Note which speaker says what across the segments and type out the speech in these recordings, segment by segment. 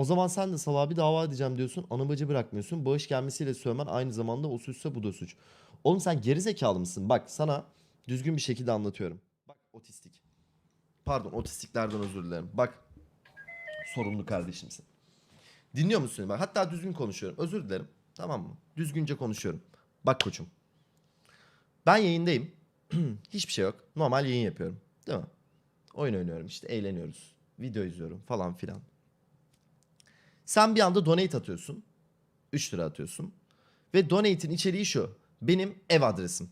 Speaker 1: O zaman sen de salağa bir dava edeceğim diyorsun. Ana bacı bırakmıyorsun. Bağış gelmesiyle sövmen aynı zamanda o suçsa bu da suç. Oğlum sen geri zekalı mısın? Bak sana düzgün bir şekilde anlatıyorum. Bak otistik. Pardon otistiklerden özür dilerim. Bak sorumlu kardeşimsin. Dinliyor musun? Bak hatta düzgün konuşuyorum. Özür dilerim. Tamam mı? Düzgünce konuşuyorum. Bak koçum. Ben yayındayım. Hiçbir şey yok. Normal yayın yapıyorum. Değil mi? Oyun oynuyorum işte eğleniyoruz. Video izliyorum falan filan. Sen bir anda donate atıyorsun. 3 lira atıyorsun. Ve donate'in içeriği şu. Benim ev adresim.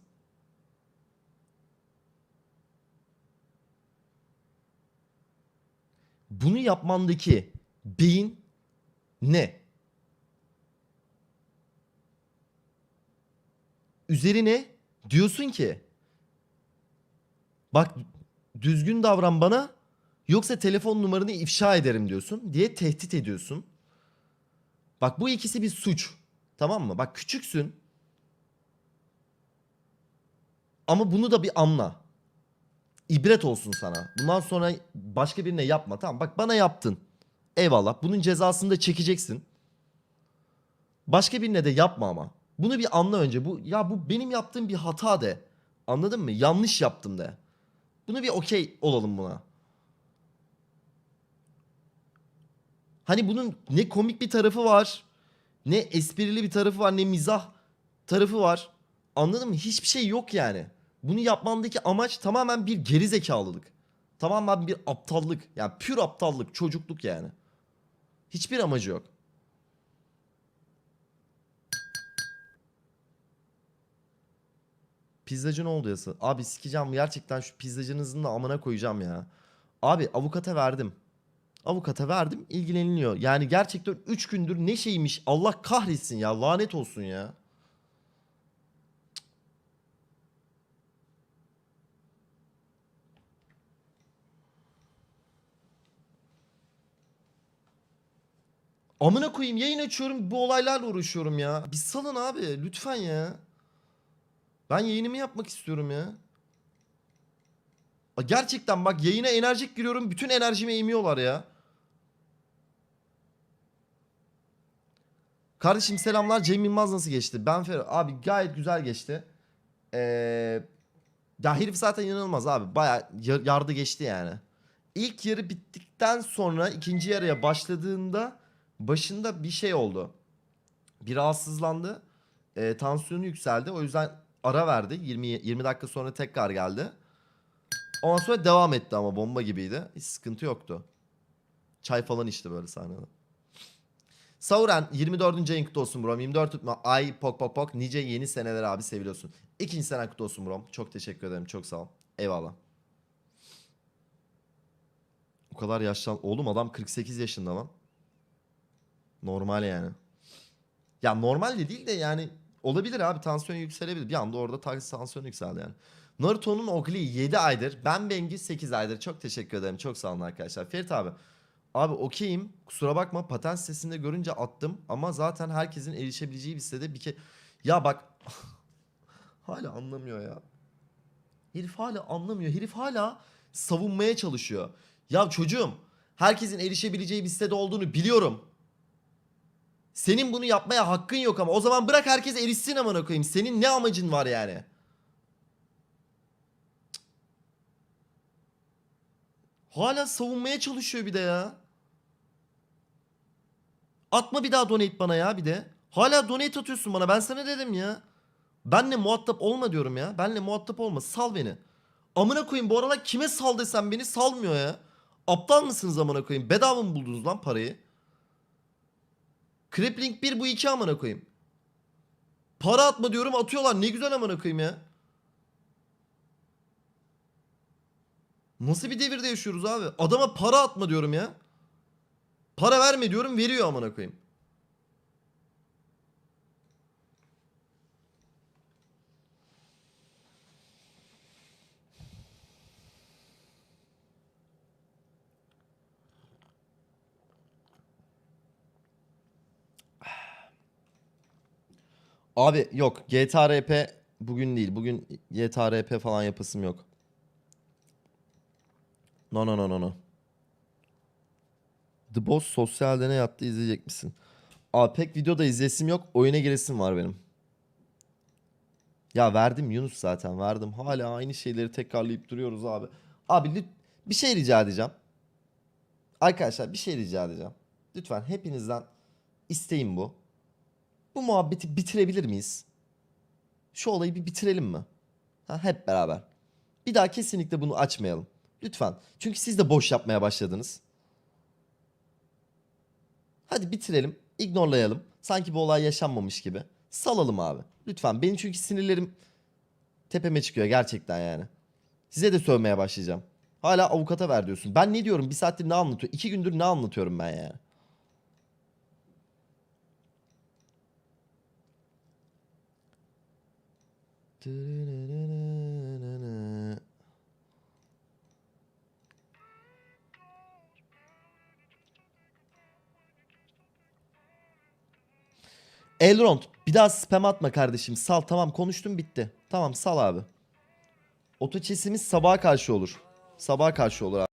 Speaker 1: Bunu yapmandaki beyin ne? Üzerine diyorsun ki bak düzgün davran bana yoksa telefon numaranı ifşa ederim diyorsun diye tehdit ediyorsun. Bak bu ikisi bir suç. Tamam mı? Bak küçüksün. Ama bunu da bir anla. İbret olsun sana. Bundan sonra başka birine yapma. Tamam bak bana yaptın. Eyvallah. Bunun cezasını da çekeceksin. Başka birine de yapma ama. Bunu bir anla önce. Bu ya bu benim yaptığım bir hata de. Anladın mı? Yanlış yaptım de. Bunu bir okey olalım buna. Hani bunun ne komik bir tarafı var, ne esprili bir tarafı var, ne mizah tarafı var. Anladın mı? Hiçbir şey yok yani. Bunu yapmandaki amaç tamamen bir gerizekalılık. Tamamen bir aptallık. Yani pür aptallık, çocukluk yani. Hiçbir amacı yok. Pizzacı ne oldu yasa? Abi sikeceğim gerçekten şu pizzacınızın da amına koyacağım ya. Abi avukata verdim. Avukata verdim ilgileniliyor. Yani gerçekten 3 gündür ne şeymiş Allah kahretsin ya lanet olsun ya. Amına koyayım yayın açıyorum bu olaylarla uğraşıyorum ya. Bir salın abi lütfen ya. Ben yayınımı yapmak istiyorum ya. Gerçekten bak yayına enerjik giriyorum bütün enerjimi emiyorlar ya. Kardeşim selamlar Cem Yılmaz nasıl geçti? Ben Fer abi gayet güzel geçti. Ee, ya herif zaten inanılmaz abi. Baya yardı geçti yani. İlk yarı bittikten sonra ikinci yarıya başladığında başında bir şey oldu. Bir rahatsızlandı. Ee, tansiyonu yükseldi. O yüzden ara verdi. 20 20 dakika sonra tekrar geldi. Ondan sonra devam etti ama bomba gibiydi. Hiç sıkıntı yoktu. Çay falan içti böyle sahnede. Sauren 24. ayın kutlu olsun brom. 24 tutma. Ay pok pok pok. Nice yeni seneler abi seviliyorsun. İkinci senen kutlu olsun brom. Çok teşekkür ederim. Çok sağ ol. Eyvallah. O kadar yaşlan... Oğlum adam 48 yaşında lan. Normal yani. Ya normal de değil de yani olabilir abi tansiyon yükselebilir. Bir anda orada taksi tansiyonu yükseldi yani. Naruto'nun Ogli 7 aydır. Ben Bengi 8 aydır. Çok teşekkür ederim. Çok sağ olun arkadaşlar. Ferit abi. Abi okeyim. Kusura bakma patent sitesinde görünce attım. Ama zaten herkesin erişebileceği bir sitede bir ke... Ya bak. hala anlamıyor ya. Herif hala anlamıyor. Herif hala savunmaya çalışıyor. Ya çocuğum. Herkesin erişebileceği bir sitede olduğunu biliyorum. Senin bunu yapmaya hakkın yok ama o zaman bırak herkes erişsin amına koyayım. Senin ne amacın var yani? Hala savunmaya çalışıyor bir de ya. Atma bir daha donate bana ya bir de. Hala donate atıyorsun bana. Ben sana dedim ya. Benle muhatap olma diyorum ya. Benle muhatap olma. Sal beni. Amına koyayım bu aralar kime sal desem beni salmıyor ya. Aptal mısınız amına koyayım? Bedava mı buldunuz lan parayı? Crippling 1 bu 2 amına koyayım. Para atma diyorum atıyorlar. Ne güzel amına koyayım ya. Nasıl bir devirde yaşıyoruz abi? Adama para atma diyorum ya. Para verme diyorum veriyor amına koyayım. Abi yok GTA bugün değil. Bugün GTA falan yapasım yok. No no no no no. The Boss sosyal deney yaptı izleyecek misin? Abi pek videoda izlesim yok. Oyuna giresim var benim. Ya verdim Yunus zaten verdim. Hala aynı şeyleri tekrarlayıp duruyoruz abi. Abi bir şey rica edeceğim. Arkadaşlar bir şey rica edeceğim. Lütfen hepinizden isteğim bu. Bu muhabbeti bitirebilir miyiz? Şu olayı bir bitirelim mi? Ha, hep beraber. Bir daha kesinlikle bunu açmayalım. Lütfen. Çünkü siz de boş yapmaya başladınız. Hadi bitirelim. ignorlayalım. Sanki bu olay yaşanmamış gibi. Salalım abi. Lütfen. Benim çünkü sinirlerim tepeme çıkıyor gerçekten yani. Size de sövmeye başlayacağım. Hala avukata ver diyorsun. Ben ne diyorum? Bir saattir ne anlatıyor? İki gündür ne anlatıyorum ben yani? Elrond bir daha spam atma kardeşim. Sal tamam konuştum bitti. Tamam sal abi. Otoçesimiz sabaha karşı olur. Sabaha karşı olur abi.